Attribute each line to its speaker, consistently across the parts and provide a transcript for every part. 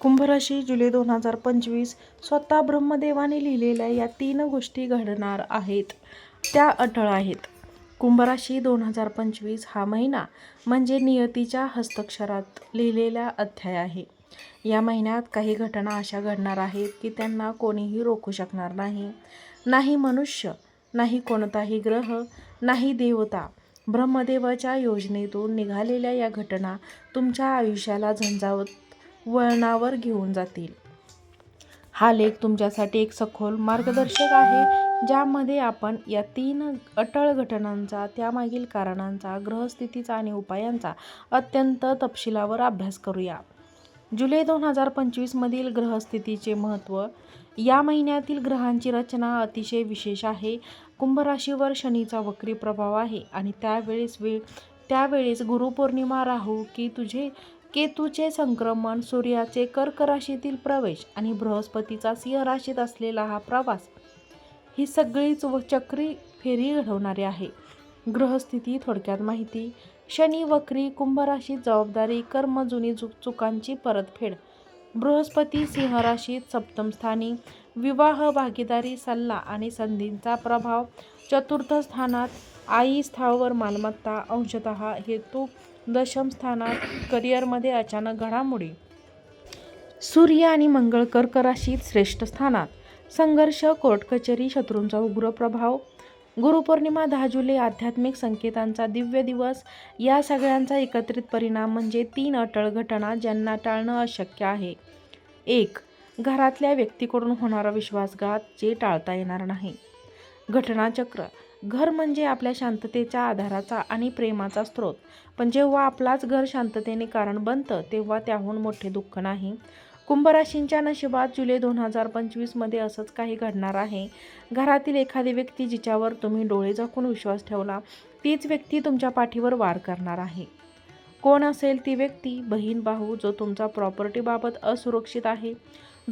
Speaker 1: कुंभराशी जुलै दोन हजार पंचवीस स्वतः ब्रह्मदेवाने लिहिलेल्या या तीन गोष्टी घडणार आहेत. त्या अटळ आहेत. कुंभराशी दोन हजार पंचवीस हा महिना म्हणजे नियतीच्या हस्तक्षरात लिहिलेला अध्याय आहे. या महिन्यात काही घटना अशा घडणार आहेत की त्यांना कोणीही रोखू शकणार नाही. नाही मनुष्य नाही कोणताही ग्रह नाही देवता ब्रह्मदेवाच्या योजनेतून निघालेल्या या घटना तुमच्या आयुष्याला झंझावत वळणावर घेऊन जातील. हा लेख तुमच्यासाठी एक सखोल मार्गदर्शक आहे ज्यामध्ये आपण या तीन अटळ घटनांचा त्यामागील कारणांचा ग्रहस्थितीचा आणि उपायांचा अत्यंत तपशिलावर अभ्यास करूया. जुलै दोन हजार पंचवीसमधील ग्रहस्थितीचे महत्त्व. या महिन्यातील ग्रहांची रचना अतिशय विशेष आहे. कुंभराशीवर शनीचा वक्री प्रभाव आहे आणि त्यावेळेस वेळ त्यावेळेस गुरुपौर्णिमा राहू की तुझे केतूचे संक्रमण सूर्याचे कर्क राशीतील प्रवेश आणि बृहस्पतीचा सिंह राशीत असलेला हा प्रवास ही सगळीच व चक्री फेरी घडवणारी आहे. ग्रहस्थिती थोडक्यात माहिती. शनी वक्री कुंभराशीत जबाबदारी कर्म जुनी चुक चुकांची परतफेड. बृहस्पती सिंहराशीत सप्तमस्थानी विवाह भागीदारी सल्ला आणि संधींचा प्रभाव. चतुर्थ स्थानात आई स्थावर मालमत्ता अंशतः हेतू दशम स्थानात करिअरमध्ये अचानक घडामोडी. सूर्य आणि मंगळ कर्क राशीत श्रेष्ठ स्थानात. संघर्ष कोर्ट कचेरी शत्रूंचा उग्र प्रभाव. गुरुपौर्णिमा दहा जुलै आध्यात्मिक संकेतांचा दिव्य दिवस. या सगळ्यांचा एकत्रित परिणाम म्हणजे तीन अटळ घटना ज्यांना टाळणं अशक्य आहे. एक घरातल्या व्यक्तीकडून होणारा विश्वासघात जे टाळता येणार नाही. घटनाचक्र. घर म्हणजे आपल्या शांततेच्या आधाराचा आणि प्रेमाचा स्रोत. पण जेव्हा आपलाच घर शांततेने कारण बनतं तेव्हा त्याहून मोठे दुःख नाही. कुंभराशींच्या नशिबात जुलै दोन हजार पंचवीसमध्ये असंच काही घडणार आहे. घरातील एखादी व्यक्ती जिच्यावर तुम्ही डोळे झाकून विश्वास ठेवला तीच व्यक्ती तुमच्या पाठीवर वार करणार आहे. कोण असेल ती व्यक्ती? बहीण भाऊ जो तुमचा प्रॉपर्टीबाबत असुरक्षित आहे.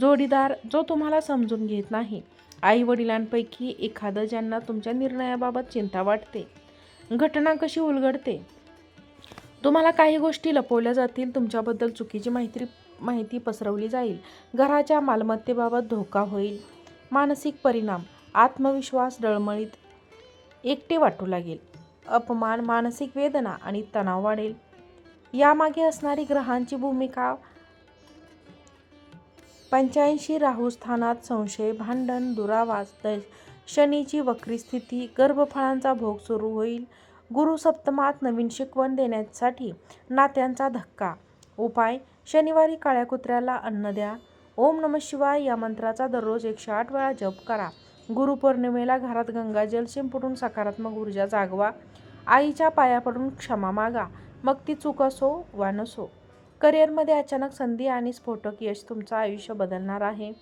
Speaker 1: जोडीदार जो तुम्हाला समजून घेत नाही. आई वडिलांपैकी एखादं ज्यांना तुमच्या निर्णयाबाबत चिंता वाटते घटना कशी उलगडते तुम्हाला काही गोष्टी लपवल्या जातील तुमच्याबद्दल चुकीची माहिती माहिती पसरवली जाईल घराच्या मालमत्तेबाबत धोका होईल मानसिक परिणाम आत्मविश्वास डळमळीत एकटे वाटू लागेल अपमान मानसिक वेदना आणि तणाव वाढेल. यामागे असणारी ग्रहांची भूमिका पंच्याऐंशी राहू स्थानात संशय भांडण दुरावास द शनीची वक्री स्थिती गर्भफळांचा भोग सुरू होईल. गुरु सप्तमात नवीन शिकवण देण्यासाठी नात्यांचा धक्का. उपाय शनिवारी काळ्या कुत्र्याला अन्न द्या. ओम नम शिवाय या मंत्राचा दररोज एकशे आठ वेळा जप करा. गुरुपौर्णिमेला घरात गंगाजल शिंपडून सकारात्मक ऊर्जा जागवा. आईच्या पाया पडून क्षमा मागा. मग ती चूक असो वा नसो. करिअरमध्ये अचानक संधी आणि स्फोटक यश तुमचं आयुष्य बदलणार आहे.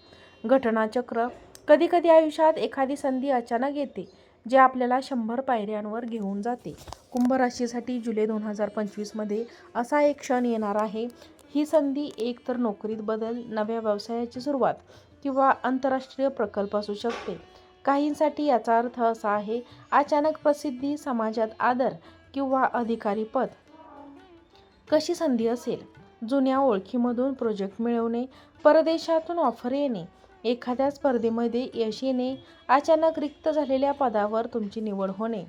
Speaker 1: घटनाचक्र. कधीकधी आयुष्यात एखादी संधी अचानक येते जे आपल्याला शंभर पायऱ्यांवर घेऊन जाते. कुंभ राशीसाठी जुलै दोन हजार पंचवीसमध्ये असा एक क्षण येणार आहे. ही संधी एक तर नोकरीत बदल नव्या व्यवसायाची सुरुवात किंवा आंतरराष्ट्रीय प्रकल्प असू शकते. काहींसाठी याचा अर्थ असा आहे अचानक प्रसिद्धी समाजात आदर किंवा अधिकारी पद. कशी संधी असेल? जुन्या ओळखीमधून प्रोजेक्ट मिळवणे परदेशातून ऑफर येणे एखाद्या स्पर्धेमध्ये यश येणे अचानक रिक्त झालेल्या पदावर तुमची निवड होणे.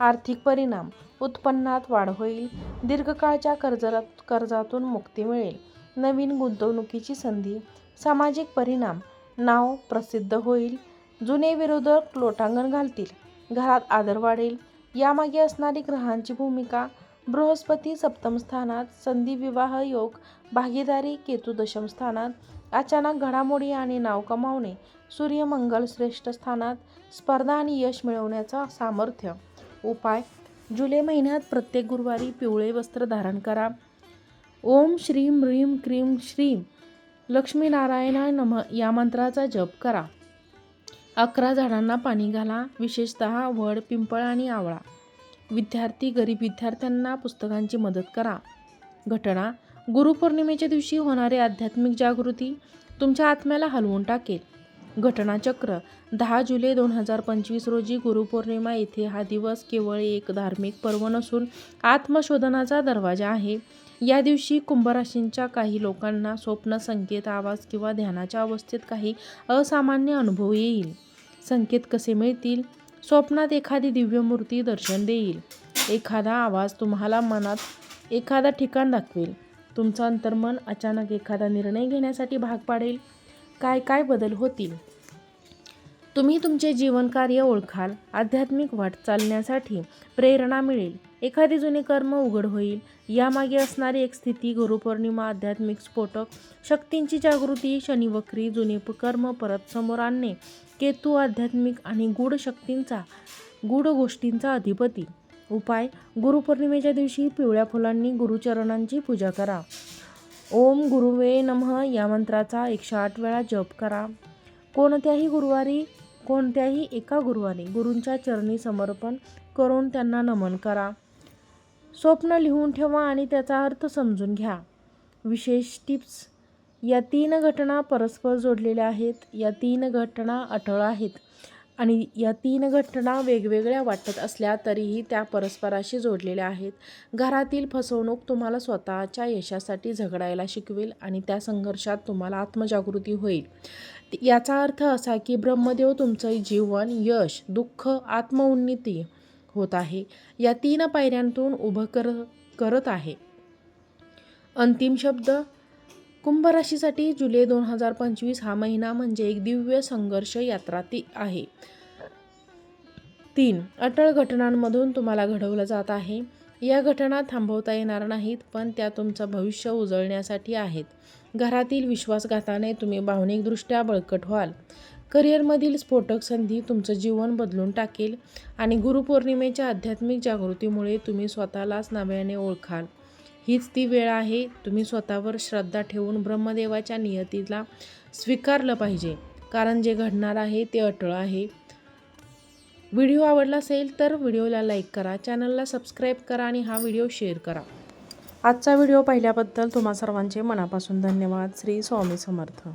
Speaker 1: आर्थिक परिणाम उत्पन्नात वाढ होईल दीर्घकाळच्या कर्जात कर्जातून मुक्ती मिळेल नवीन गुंतवणुकीची संधी सामाजिक परिणाम नाव प्रसिद्ध होईल जुने विरोधक लोटांगण घालतील घरात आदर वाढेल यामागे असणारी ग्रहांची भूमिका बृहस्पती सप्तम स्थानात संधी विवाह योग भागीदारी केतू दशम स्थानात अचानक घडामोडी आणि नाव कमावणे सूर्यमंगल श्रेष्ठ स्थानात स्पर्धा आणि यश मिळवण्याचा सामर्थ्य. उपाय जुलै महिन्यात प्रत्येक गुरुवारी पिवळे वस्त्र धारण करा. ओम श्रीम ह्रीम क्रीम श्रीम लक्ष्मीनारायणा नम या मंत्राचा जप करा. अकरा झाडांना पाणी घाला विशेषतः वड पिंपळ आणि आवळा. विद्यार्थी गरीब विद्यार्थ्यांना पुस्तकांची मदत करा. घटना गुरुपौर्णिमेच्या दिवशी होणारे आध्यात्मिक जागृती तुमच्या आत्म्याला हलवून टाकेल. घटनाचक्र दहा जुलै दोन हजार पंचवीस रोजी गुरुपौर्णिमा येथे हा दिवस केवळ एक धार्मिक पर्व नसून आत्मशोधनाचा दरवाजा आहे. या दिवशी कुंभराशींच्या काही लोकांना स्वप्न संकेत आवाज किंवा ध्यानाच्या अवस्थेत काही असामान्य अनुभव येईल. संकेत कसे मिळतील? स्वप्नात एखादी दिव्य मूर्ती दर्शन देईल. एखादा आवाज तुम्हाला मनात एखादा ठिकाण दाखवेल. तुमचं अंतर्मन अचानक एखादा निर्णय घेण्यासाठी भाग पाडेल. काय काय बदल होतील? तुम्ही तुमचे जीवनकार्य ओळखाल. आध्यात्मिक वाट चालण्यासाठी प्रेरणा मिळेल. एखादे जुने कर्म उघड होईल. यामागे असणारी एक स्थिती गुरुपौर्णिमा आध्यात्मिक स्फोटक शक्तींची जागृती शनिवक्री जुने कर्म परत समोर आणणे केतू आध्यात्मिक आणि गूढ शक्तींचा गूढ गोष्टींचा अधिपती. उपाय गुरुपौर्णिमेच्या दिवशी पिवळ्या फुलांनी गुरुचरणांची पूजा करा. ओम गुरुवे नमः या मंत्राचा एकशे आठ वेळा जप करा. कोणत्याही गुरुवारी कोणत्याही एका गुरुवारी गुरूंच्या चरणी समर्पण करून त्यांना नमन करा. स्वप्न लिहून ठेवा आणि त्याचा अर्थ समजून घ्या. विशेष टिप्स या तीन घटना परस्पर जोडलेल्या आहेत या तीन घटना अटळ आहेत आणि या तीन घटना वेगवेगळ्या वाटत असल्या तरीही त्या परस्पराशी जोडलेल्या आहेत. घरातील फसवणूक तुम्हाला स्वतःच्या यशासाठी झगडायला शिकवेल आणि त्या संघर्षात तुम्हाला आत्मजागृती होईल. याचा अर्थ असा की ब्रह्मदेव तुमचं जीवन यश दुःख आत्मउन्नती होत आहे. या तीन पायऱ्यांतून उभं कर करत आहे. अंतिम शब्द कुंभ राशीसाठी जुलै दोन हजार पंचवीस हा महिना म्हणजे एक दिव्य संघर्ष यात्रा ती आहे. तीन अटळ घटनांमधून तुम्हाला घडवलं जात आहे. या घटना थांबवता येणार नाहीत पण त्या तुमचं भविष्य उजळण्यासाठी आहेत. घरातील विश्वासघाताने तुम्ही भावनिकदृष्ट्या बळकट व्हाल. करिअरमधील स्फोटक संधी तुमचं जीवन बदलून टाकेल आणि गुरुपौर्णिमेच्या आध्यात्मिक जागृतीमुळे तुम्ही स्वतःलाच नव्याने ओळखाल. हीच ती वेळ आहे. तुम्ही स्वतःवर श्रद्धा ठेवून ब्रह्मदेवाच्या नियतीला स्वीकारलं पाहिजे. कारण जे घडणार आहे ते अटळ आहे. व्हिडिओ आवडला असेल तर व्हिडिओला लाईक करा. चॅनलला सबस्क्राईब करा आणि हा व्हिडिओ शेअर करा. आजचा व्हिडिओ पाहिल्याबद्दल तुम्हा सर्वांचे मनापासून धन्यवाद. श्री स्वामी समर्थ.